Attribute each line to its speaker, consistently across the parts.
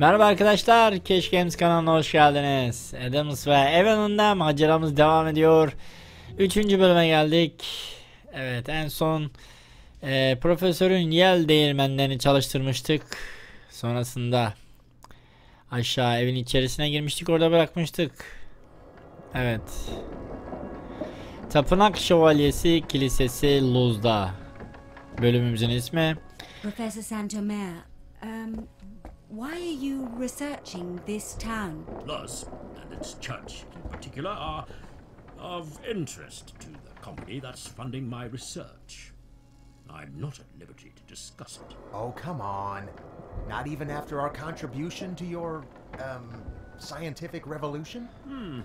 Speaker 1: Merhaba arkadaşlar, Keş Games kanalına hoş geldiniz. Adams ve Evan'ında maceramız devam ediyor. Üçüncü bölüme geldik. Evet, en son e, profesörün yel değirmenlerini çalıştırmıştık. Sonrasında aşağı evin içerisine girmiştik, orada bırakmıştık. Evet. Tapınak Şövalyesi Kilisesi Luz'da. Bölümümüzün ismi.
Speaker 2: Professor Santomer, um, why are you researching this town?
Speaker 3: Luz and its church in particular are of interest to the company that's funding my research. I'm not at liberty to discuss it.
Speaker 4: Oh, come on. Not even after our contribution to your, um, scientific revolution? Hmm.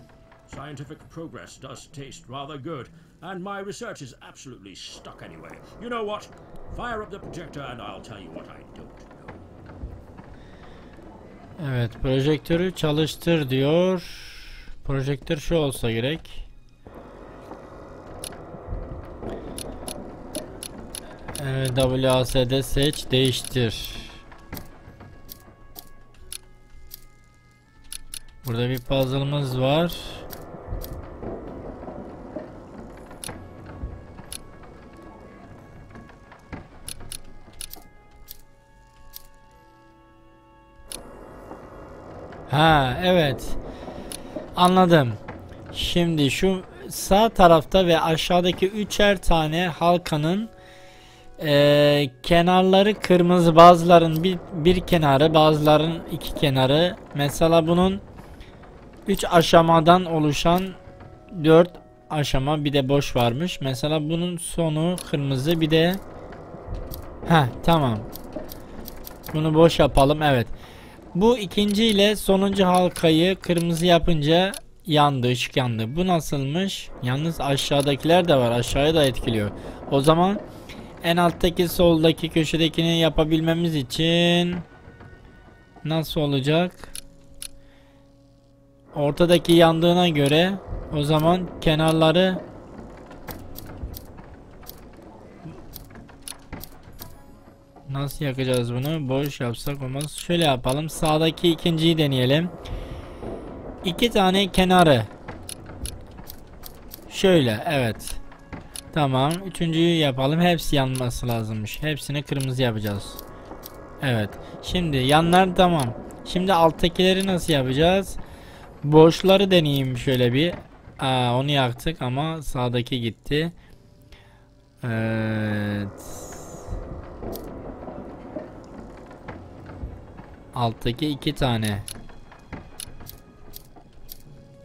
Speaker 3: Scientific progress does taste rather good, and my research is absolutely stuck anyway. You know what? Fire up the projector and I'll tell you what I don't know.
Speaker 1: Evet, projektörü çalıştır diyor. Projektör şu olsa gerek. Evet, WASD seç, değiştir. Burada bir puzzle'ımız var. Ha evet. Anladım. Şimdi şu sağ tarafta ve aşağıdaki üçer tane halkanın eee, kenarları kırmızı bazıların bir, bir kenarı bazıların iki kenarı mesela bunun üç aşamadan oluşan dört aşama bir de boş varmış mesela bunun sonu kırmızı bir de ha tamam bunu boş yapalım evet bu ikinci ile sonuncu halkayı kırmızı yapınca yandı, ışık yandı. Bu nasılmış? Yalnız aşağıdakiler de var. Aşağıya da etkiliyor. O zaman en alttaki soldaki köşedekini yapabilmemiz için nasıl olacak? Ortadaki yandığına göre o zaman kenarları Nasıl yakacağız bunu? Boş yapsak olmaz. Şöyle yapalım. Sağdaki ikinciyi deneyelim. İki tane kenarı. Şöyle evet. Tamam. Üçüncüyü yapalım. Hepsi yanması lazımmış. Hepsini kırmızı yapacağız. Evet. Şimdi yanlar tamam. Şimdi alttakileri nasıl yapacağız? Boşları deneyeyim şöyle bir. Aa, onu yaktık ama sağdaki gitti. Evet. Alttaki iki tane.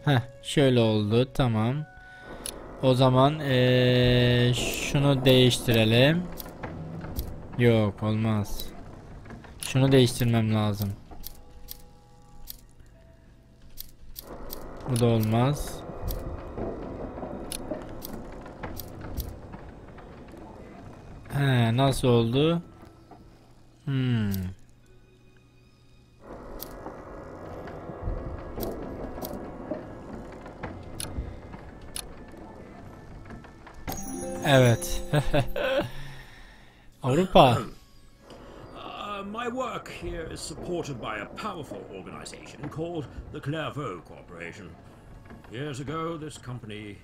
Speaker 1: Heh, şöyle oldu. Tamam. O zaman eee, şunu değiştirelim. Yok, olmaz. Şunu değiştirmem lazım. Bu da olmaz. He, nasıl oldu? Hmm. Evet. Avrupa.
Speaker 3: Uh, my work here is supported by a powerful organization called the Clairvaux Corporation. Years ago, this company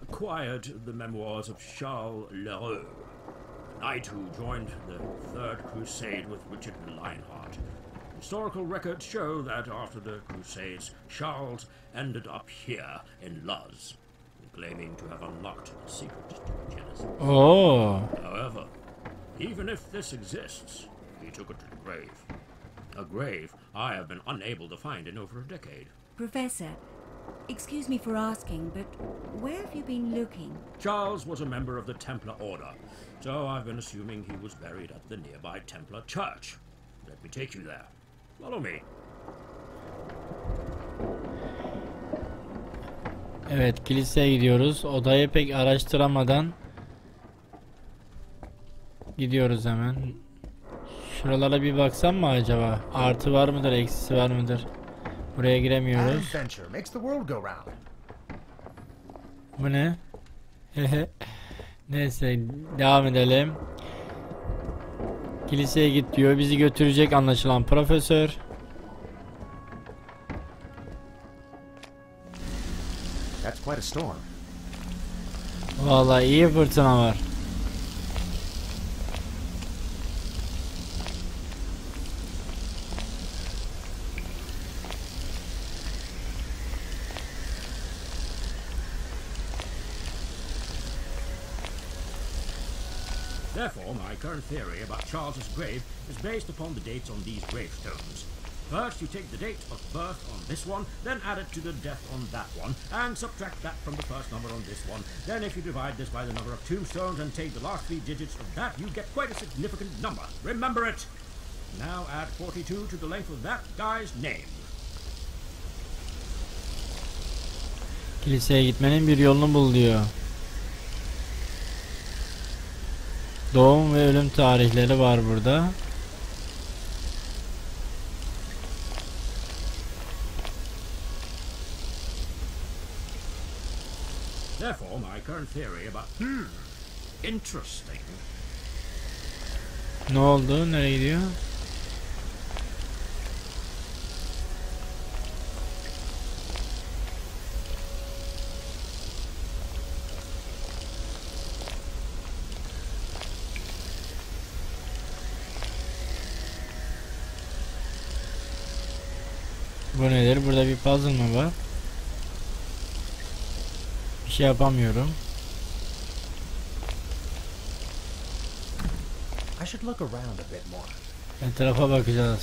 Speaker 3: acquired the memoirs of Charles Leroux, a knight who joined the Third Crusade with Richard the Lionheart. Historical records show that after the Crusades, Charles ended up here in Luz, claiming to have unlocked the secret to the Genesis.
Speaker 1: Oo.
Speaker 3: However, even if this exists, he took it to the grave. A grave I have been unable to find in over a decade.
Speaker 2: Professor, excuse me for asking, but where have you been looking?
Speaker 3: Charles was a member of the Templar Order, so I've been assuming he was buried at the nearby Templar Church. Let me take you there. Follow me.
Speaker 1: Evet, kiliseye gidiyoruz. Odayı pek araştıramadan gidiyoruz hemen. Şuralara bir baksam mı acaba? Artı var mıdır, eksisi var mıdır? Buraya giremiyoruz. Bu ne? Neyse, devam edelim. Kiliseye git diyor. Bizi götürecek anlaşılan profesör.
Speaker 4: Quite a storm.
Speaker 1: Vallahi iyi fırtına var.
Speaker 3: Therefore, my current theory about Charles's grave is based upon the dates on these gravestones. First, you take the date of birth on this one, then add it to the death on that one, and subtract that from the first number on this one. Then, if you divide this by the number of tombstones and take the last three digits of that, you get quite a significant number. Remember it! Now add 42 to the length of that guy's name.
Speaker 1: Kiliseye gitmenin bir yolunu bul diyor. Doğum ve ölüm tarihleri var burada.
Speaker 3: Therefore, my current theory about. Hmm. Interesting.
Speaker 1: Ne oldu? Nereye gidiyor? Bu nedir? Burada bir puzzle mı var? Şey yapamıyorum.
Speaker 4: I should look around a bit more.
Speaker 1: Etrafa bakacağız.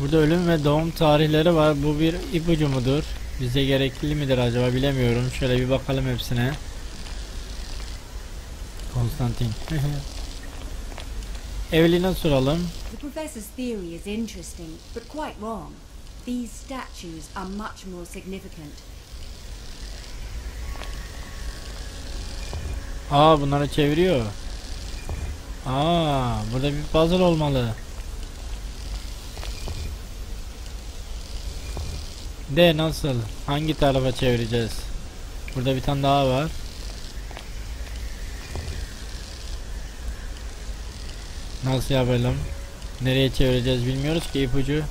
Speaker 1: Burada ölüm ve doğum tarihleri var. Bu bir ipucu mudur? Bize gerekli midir acaba bilemiyorum. Şöyle bir bakalım hepsine. Konstantin. Evelyn'e soralım.
Speaker 2: The professor's theory is interesting, but quite wrong. These statues are much more significant.
Speaker 1: Aa bunları çeviriyor. Aa burada bir puzzle olmalı. De nasıl? Hangi tarafa çevireceğiz? Burada bir tane daha var. Nasıl yapalım? Nereye çevireceğiz bilmiyoruz ki ipucu.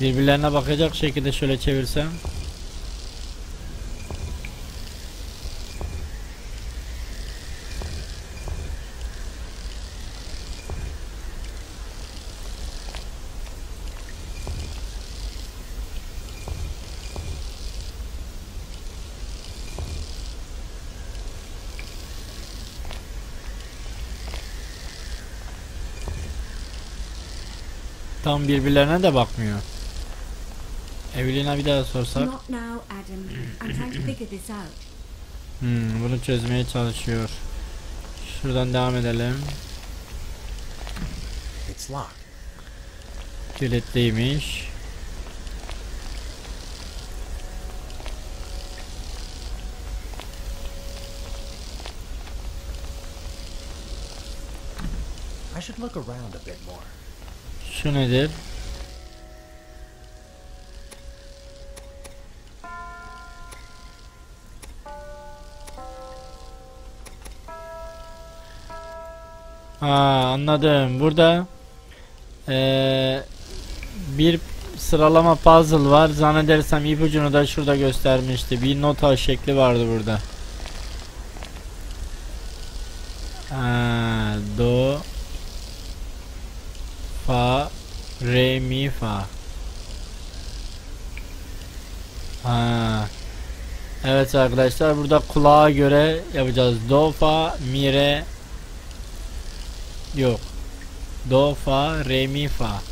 Speaker 1: Birbirlerine bakacak şekilde şöyle çevirsem. Tam birbirlerine de bakmıyor. Evelyn'a bir daha sorsak. Hmm, bunu çözmeye çalışıyor. Şuradan devam edelim.
Speaker 4: It's locked.
Speaker 1: Kilitliymiş.
Speaker 4: I should look around a bit more.
Speaker 1: Şu nedir? Ha anladım. Burada eee, bir sıralama puzzle var. Zannedersem ipucunu da şurada göstermişti. Bir nota şekli vardı burada. Ha, do fa re mi fa. Ha. Evet arkadaşlar burada kulağa göre yapacağız. Do fa mi re Yok. Do fa re mi fa.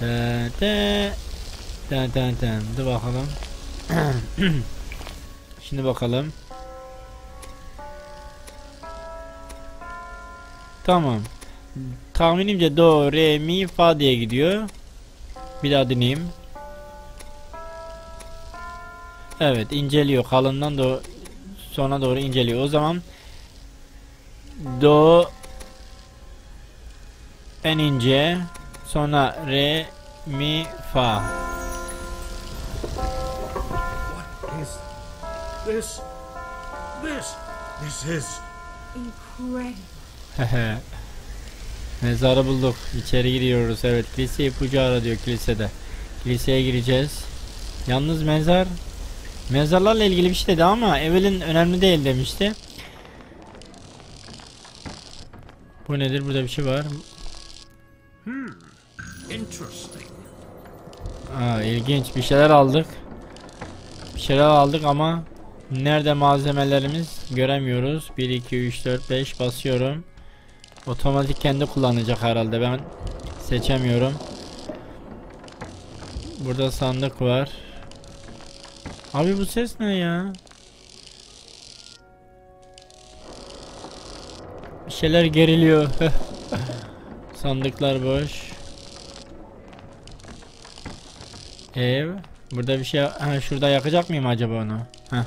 Speaker 1: De de de de de. Dur bakalım. Şimdi bakalım. Tamam. Tahminimce do, re, mi, fa diye gidiyor. Bir daha dinleyeyim. Evet inceliyor. Kalından do sona doğru inceliyor. O zaman do en ince sonra re mi fa.
Speaker 3: This. This. This is.
Speaker 2: Incredible.
Speaker 1: Mezarı bulduk. İçeri giriyoruz. Evet kilise ipucu ara diyor kilisede. Kiliseye gireceğiz. Yalnız mezar mezarlarla ilgili bir şey dedi ama Evelyn önemli değil demişti. Bu nedir? Burada bir şey var.
Speaker 3: Interesting.
Speaker 1: Aa, ilginç bir şeyler aldık. Bir şeyler aldık ama nerede malzemelerimiz göremiyoruz. 1 2 3 4 5 basıyorum. Otomatik kendi kullanacak herhalde. Ben seçemiyorum. Burada sandık var. Abi bu ses ne ya? Bir şeyler geriliyor. Sandıklar boş. Ev. Burada bir şey ha şurada yakacak mıyım acaba onu? Heh.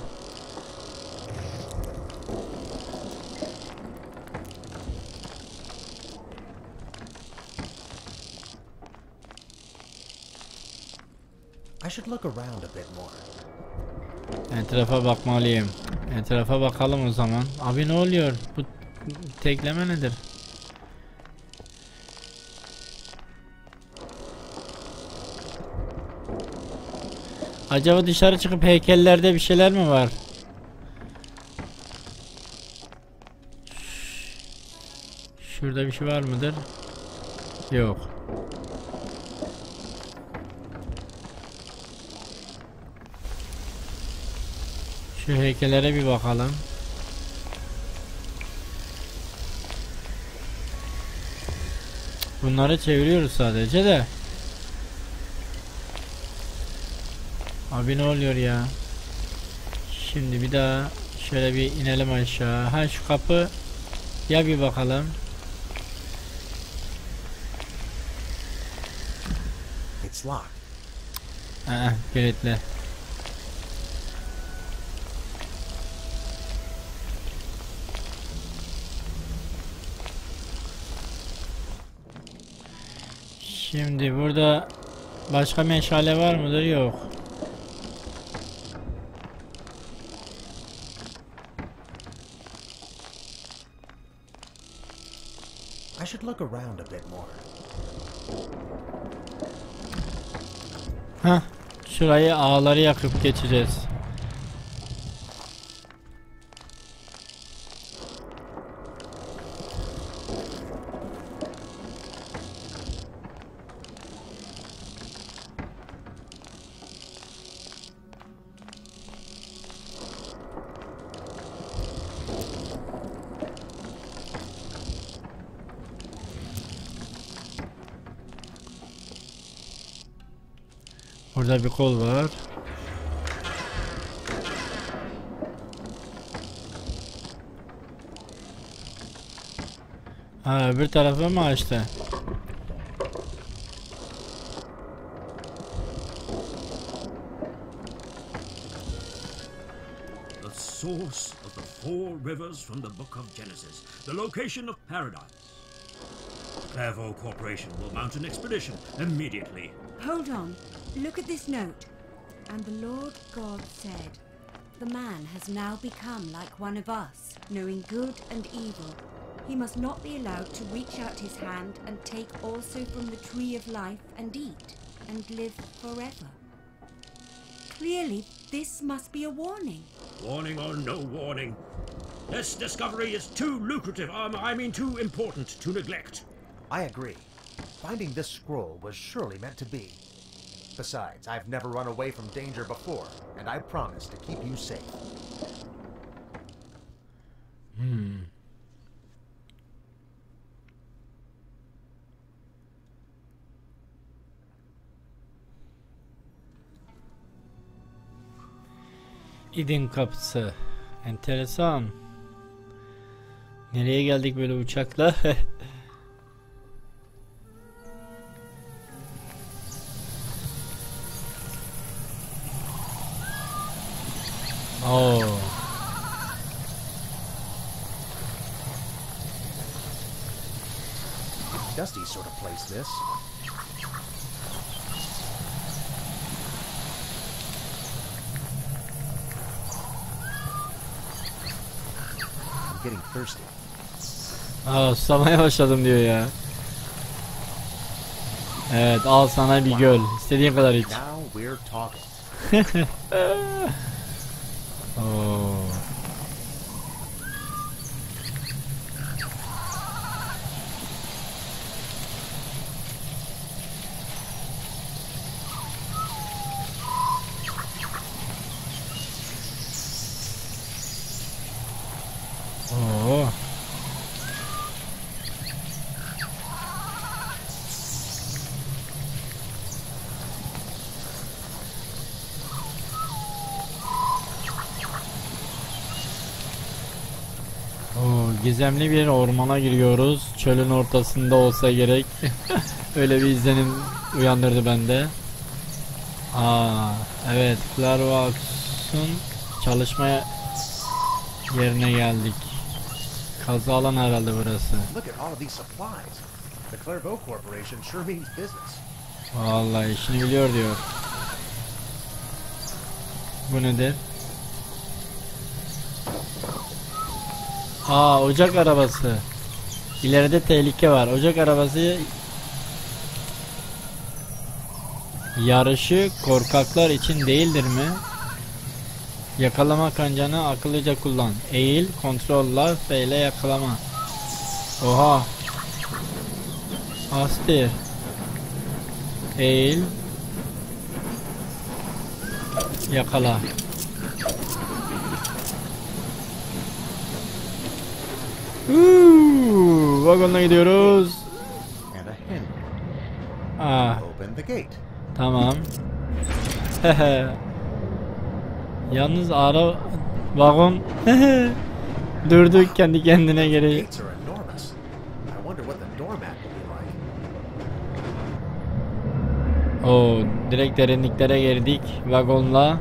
Speaker 4: Look around a bit more.
Speaker 1: Etrafa bakmalıyım. Etrafa bakalım o zaman. Abi ne oluyor? Bu tekleme nedir? Acaba dışarı çıkıp heykellerde bir şeyler mi var? Şurada bir şey var mıdır? Yok. Şu heykellere bir bakalım. Bunları çeviriyoruz sadece de. Abi ne oluyor ya? Şimdi bir daha şöyle bir inelim aşağı. Ha şu kapı ya bir bakalım.
Speaker 4: It's locked.
Speaker 1: Aa, kilitli. Şimdi burada başka meşale var mıdır? Yok.
Speaker 4: I should look around a bit more.
Speaker 1: Hah, şurayı ağları yakıp geçeceğiz. Burada bir kol var. Ha öbür tarafı mı açtı?
Speaker 3: The source of the four rivers from the book of Genesis. The location of paradise. Clairvaux Corporation will mount an expedition immediately.
Speaker 2: Hold on. Look at this note. And the Lord God said, The man has now become like one of us, knowing good and evil. He must not be allowed to reach out his hand and take also from the tree of life and eat, and live forever. Clearly, this must be a warning.
Speaker 3: Warning or no warning. This discovery is too lucrative, um, I mean too important to neglect.
Speaker 4: I agree. Finding this scroll was surely meant to be. Besides, I've never run away from danger before, and I promise to keep you safe. Hmm.
Speaker 1: İdin kapısı. Enteresan. Nereye geldik böyle uçakla? Oo.
Speaker 4: Dusty sort of place this. I'm getting thirsty.
Speaker 1: Oh, Aa susamaya başladım diyor ya. Evet al sana bir göl. İstediğin kadar iç.
Speaker 4: Now we're talking.
Speaker 1: Oh. Gizemli bir ormana giriyoruz. Çölün ortasında olsa gerek. Öyle bir izlenim uyandırdı bende. Aa, evet, Clarvox'un çalışma yerine geldik. Kazı alan herhalde burası. Vallahi işini biliyor diyor. Bu nedir? Aa ocak arabası. İleride tehlike var. Ocak arabası yarışı korkaklar için değildir mi? Yakalama kancanı akıllıca kullan. Eğil, kontrolla, F ile yakalama. Oha. Astir. Eğil. Yakala. Uuu, vagonla gidiyoruz.
Speaker 4: And a hen.
Speaker 1: Ah, tamam. Yalnız ara vagon durdu kendi kendine geri. Oo, direkt derinliklere girdik vagonla.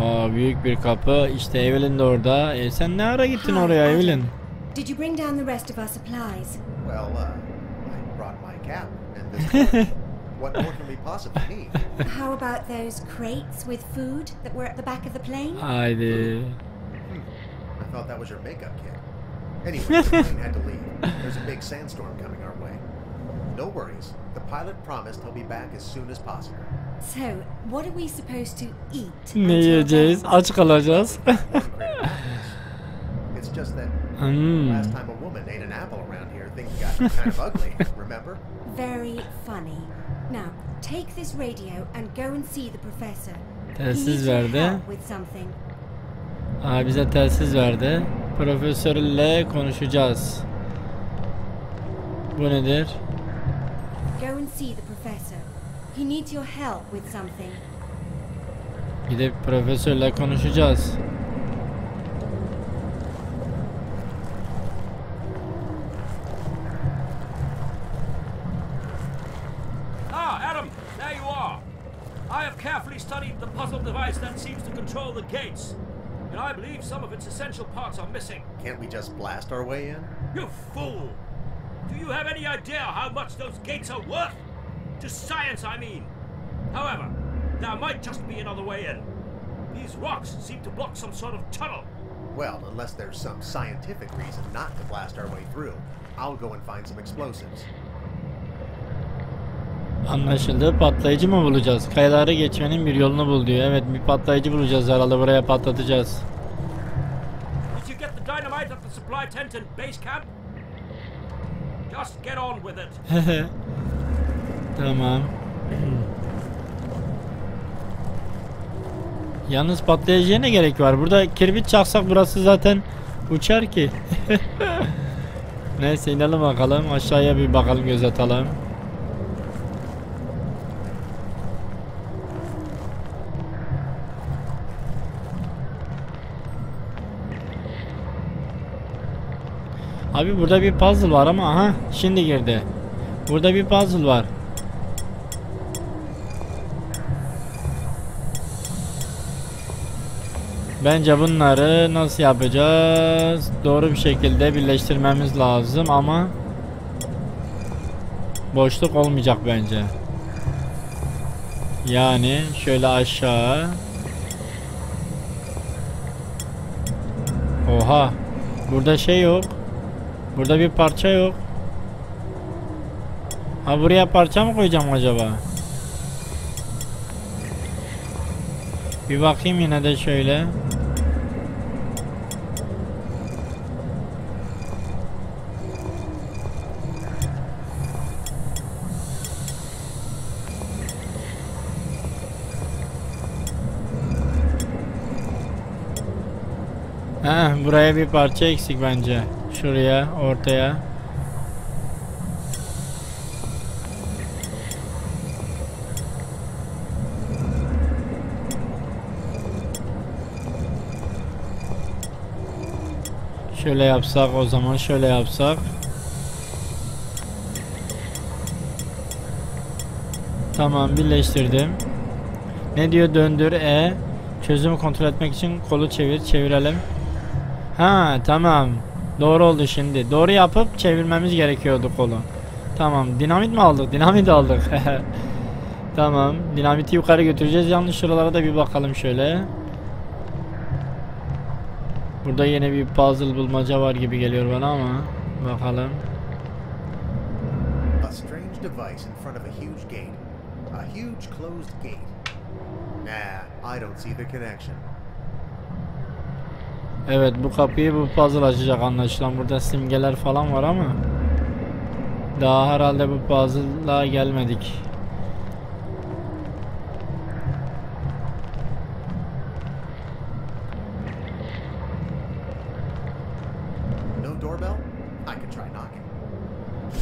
Speaker 1: Aa, büyük bir kapı. İşte Evelyn de orada. E, sen ne ara gittin
Speaker 2: Hi,
Speaker 1: oraya
Speaker 2: Adam.
Speaker 1: Evelyn?
Speaker 2: Did you bring down the rest of our supplies?
Speaker 4: Well, uh, I brought my cap and this. what more can we possibly need?
Speaker 2: How about those crates with food that were at the back of the plane?
Speaker 1: Haydi.
Speaker 4: I thought that was your makeup kit. Anyway, the plane had to leave. There's a big sandstorm coming our way. No worries. The pilot promised he'll be back as soon as possible.
Speaker 2: So, what are we supposed to eat?
Speaker 1: Ne yiyeceğiz? Aç kalacağız. Hmm.
Speaker 4: last time a woman ate an apple around here, things got kind of ugly. Remember?
Speaker 2: Very funny. Now, take this radio and go and see the professor. He
Speaker 1: Telsiz verdi. Aa, bize telsiz verdi. Profesörle konuşacağız. Bu nedir?
Speaker 2: Go and see the professor. He needs your help with something.
Speaker 1: Gidip profesörle konuşacağız.
Speaker 3: Ah, Adam, there you are. I have carefully studied the puzzle device that seems to control the gates, and I believe some of its essential parts are missing.
Speaker 4: Can't we just blast our way in?
Speaker 3: You fool! Do you have any idea how much those gates are worth? To science, I mean. However, there might just be another way in. These rocks seem to block some sort of tunnel.
Speaker 4: Well, unless there's some scientific reason not to blast our way through, I'll go and find some explosives.
Speaker 1: Anlaşıldı. Patlayıcı mı bulacağız? Kayaları geçmenin bir yolunu bul diyor. Evet bir patlayıcı bulacağız herhalde buraya patlatacağız.
Speaker 3: Did you get the dynamite at the supply tent in base camp? Just get on with it.
Speaker 1: tamam. Yalnız patlayıcıya ne gerek var? Burada kirbit çaksak burası zaten uçar ki. Neyse inelim bakalım. Aşağıya bir bakalım göz atalım. Abi burada bir puzzle var ama aha şimdi girdi. Burada bir puzzle var. Bence bunları nasıl yapacağız? Doğru bir şekilde birleştirmemiz lazım ama boşluk olmayacak bence. Yani şöyle aşağı Oha. Burada şey yok. Burada bir parça yok. Ha buraya parça mı koyacağım acaba? Bir bakayım yine de şöyle. Buraya bir parça eksik bence. Şuraya, ortaya. Şöyle yapsak o zaman şöyle yapsak. Tamam birleştirdim. Ne diyor döndür E. Çözümü kontrol etmek için kolu çevir çevirelim. Ha tamam. Doğru oldu şimdi. Doğru yapıp çevirmemiz gerekiyordu kolu. Tamam. Dinamit mi aldık? Dinamit aldık. tamam. Dinamiti yukarı götüreceğiz. Yalnız şuralara da bir bakalım şöyle. Burada yine bir puzzle bulmaca var gibi geliyor bana ama bakalım.
Speaker 4: A strange device in front of a huge gate. A huge closed gate. Nah, I don't see the connection.
Speaker 1: Evet bu kapıyı bu puzzle açacak anlaşılan. Burada simgeler falan var ama daha herhalde bu puzzle'la gelmedik.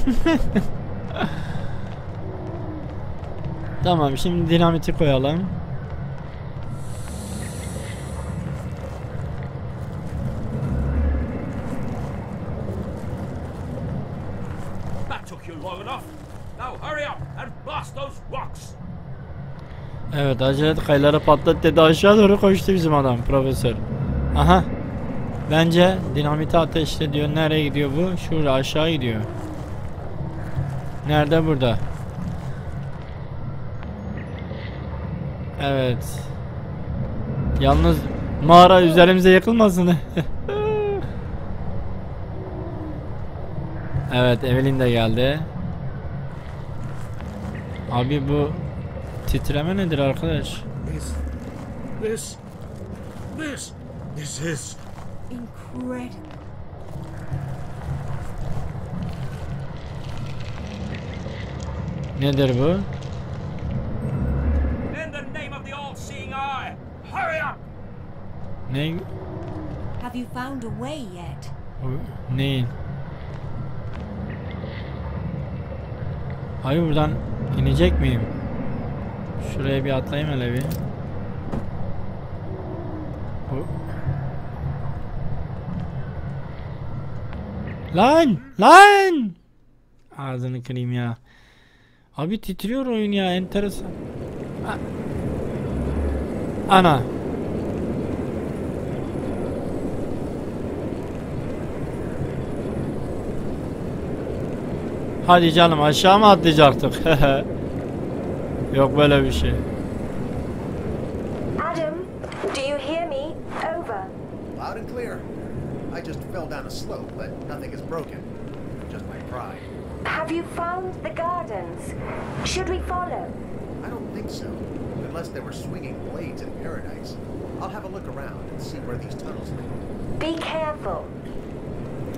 Speaker 1: Tamam şimdi dinamiti koyalım. Evet acele et kayaları patlat dedi aşağı doğru koştu bizim adam profesör. Aha. Bence dinamiti ateşle diyor. Nereye gidiyor bu? Şurada aşağı gidiyor. Nerede burada? Evet. Yalnız mağara üzerimize yakılmasın. evet Evelyn de geldi. Abi bu titreme nedir arkadaş?
Speaker 3: This, this, this, this is
Speaker 2: Incredible.
Speaker 1: Nedir bu?
Speaker 3: in the name of the all-seeing eye. Hurry up!
Speaker 1: Ne?
Speaker 2: Have you found a way yet?
Speaker 1: Neyin? Hayır buradan inecek miyim? Şuraya bir atlayayım hele bir. Lan! Lan! Ağzını kırayım ya. Abi titriyor oyun ya enteresan. Ana. Hadi canım aşağı mı atlayacaktık? Yok böyle bir şey.
Speaker 5: Adam, do you hear me? Over.
Speaker 4: Loud and clear. I just fell down a slope, but nothing is broken. Just my pride.
Speaker 5: Have you found the gardens? Should we follow?
Speaker 4: I don't think so. Unless there were swinging blades in paradise. I'll have a look around and see where these tunnels lead.
Speaker 5: Be careful.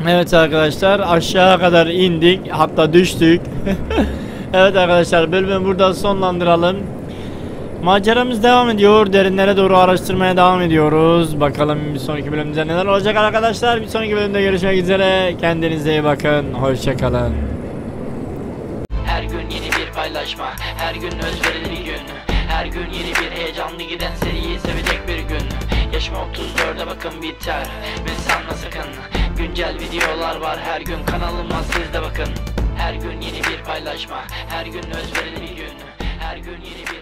Speaker 1: Evet arkadaşlar aşağı kadar indik hatta düştük. evet arkadaşlar bölümü burada sonlandıralım. Maceramız devam ediyor. Derinlere doğru araştırmaya devam ediyoruz. Bakalım bir sonraki bölümde neler olacak arkadaşlar. Bir sonraki bölümde görüşmek üzere. Kendinize iyi bakın. Hoşçakalın. Her gün yeni bir paylaşma. Her gün özverili gün. Her gün yeni bir heyecanlı giden seriyi sevecek bir gün. Yaşım 34'e bakın biter. Ve sanma sakın. Güncel videolar var her gün kanalıma siz de bakın. Her gün yeni bir paylaşma. Her gün özverili bir gün. Her gün yeni bir